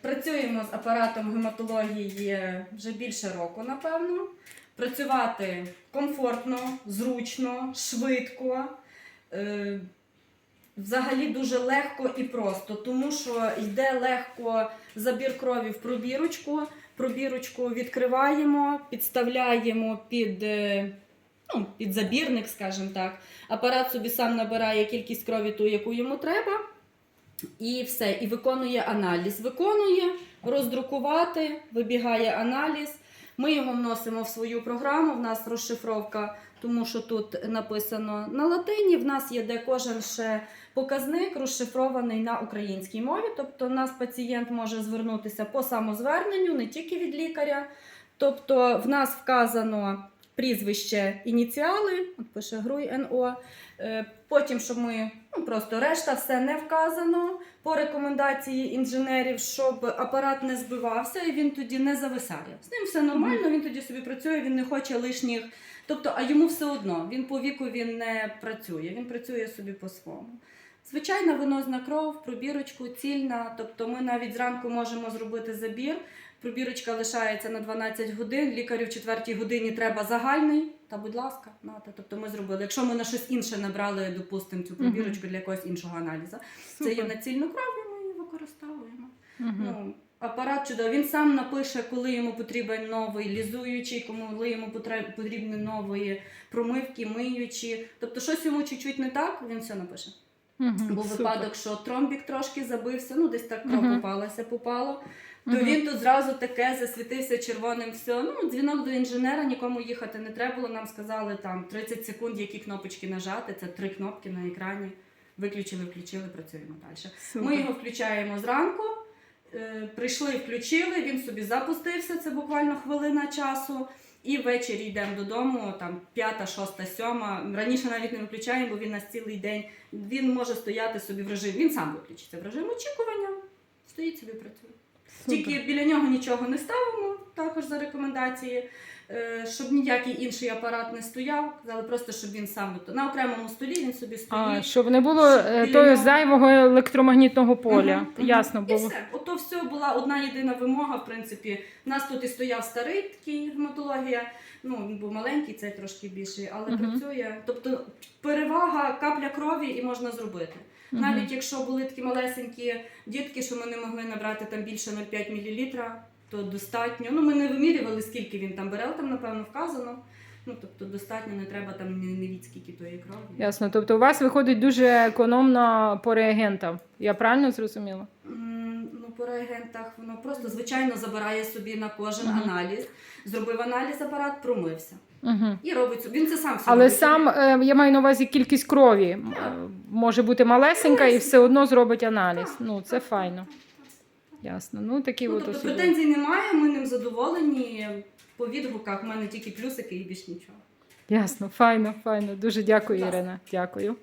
працюємо з апаратом гематології вже більше року, напевно. Працювати комфортно, зручно, швидко. Е, Взагалі дуже легко і просто, тому що йде легко забір крові в пробірочку. Пробірочку відкриваємо, підставляємо під, е, ну, під забірник, скажімо так. Апарат собі сам набирає кількість крові ту, яку йому треба. І все, і виконує аналіз. Виконує, роздрукувати, вибігає аналіз. Ми його вносимо в свою програму. В нас розшифровка, тому що тут написано на латині. В нас є де кожен ще показник розшифрований на українській мові. Тобто, в нас пацієнт може звернутися по самозверненню, не тільки від лікаря. Тобто, в нас вказано прізвище, ініціали, от пише ГРУЙ НО. Е, Потім, щоб ми ну, просто решта все не вказано по рекомендації інженерів, щоб апарат не збивався і він тоді не зависає. З ним все нормально, він тоді собі працює, він не хоче лишніх. Тобто, а йому все одно, він по віку він не працює, він працює собі по-своєму. Звичайна венозна кров, пробірочку, цільна. Тобто ми навіть зранку можемо зробити забір. Пробірочка лишається на 12 годин. Лікарю в 4 годині треба загальний. Та, будь ласка, нате. Тобто ми зробили. Якщо ми на щось інше набрали, допустимо, цю пробірочку для якогось іншого аналізу, це є на цільну кров, і ми її використовуємо. Мгм. Ну, апарат чудовий. Він сам напише, коли йому потрібен новий лізуючий, коли йому потрібні нові промивки, миючі. Тобто, щось йому чуть-чуть не так, він все напише. Мгм. Був Супер. випадок, що тромбік трошки забився, ну десь так кров попалася, попало. То він тут зразу таке засвітився червоним. Все. Ну, дзвінок до інженера, нікому їхати не треба було. Нам сказали там 30 секунд, які кнопочки нажати. Це три кнопки на екрані. Виключили, включили, працюємо далі. Супер. Ми його включаємо зранку. е, Прийшли, включили, він собі запустився, це буквально хвилина часу. І ввечері йдемо додому, там п'ята, шоста, сьома. Раніше навіть не виключаємо, бо він нас цілий день. Він може стояти собі в режимі. Він сам виключиться в режим очікування, стоїть собі працює. Супер. Тільки біля нього нічого не ставимо, також за рекомендації, е, щоб ніякий інший апарат не стояв. але просто, щоб він сам на окремому столі він собі стоїть. А, щоб не було щоб е, того нього- зайвого електромагнітного поля. Мгм. Ясно угу. було. все. Ото все була одна єдина вимога. В принципі, у нас тут і стояв старий такий гематологія. Ну, він був маленький, цей трошки більший, але Мгм. працює. Тобто перевага капля крові і можна зробити. Мгм. Навіть якщо були такі малесенькі дітки, що ми не могли набрати там більше 0,5 мл, то достатньо. Ну, ми не вимірювали, скільки він там бере, там, напевно, вказано. Ну, тобто достатньо, не треба там не, не від скільки тої крові. Ясно. Тобто у вас виходить дуже економно по реагентам. Я правильно зрозуміла? Реагентах воно просто звичайно забирає собі на кожен Мгм. аналіз. Зробив аналіз апарат, промився. Угу. І робить собі. Він це сам собі Але робить. сам е, я маю на увазі кількість крові м, е, може бути малесенька і все одно зробить аналіз. Ну це файно. Ясно. Ну такі Ну, от тобто претензій немає, ми ним задоволені. По відгуках в мене тільки плюсики і більш нічого. Ясно, файно, файно. Дуже дякую, Будь ласка. Ірина. Дякую.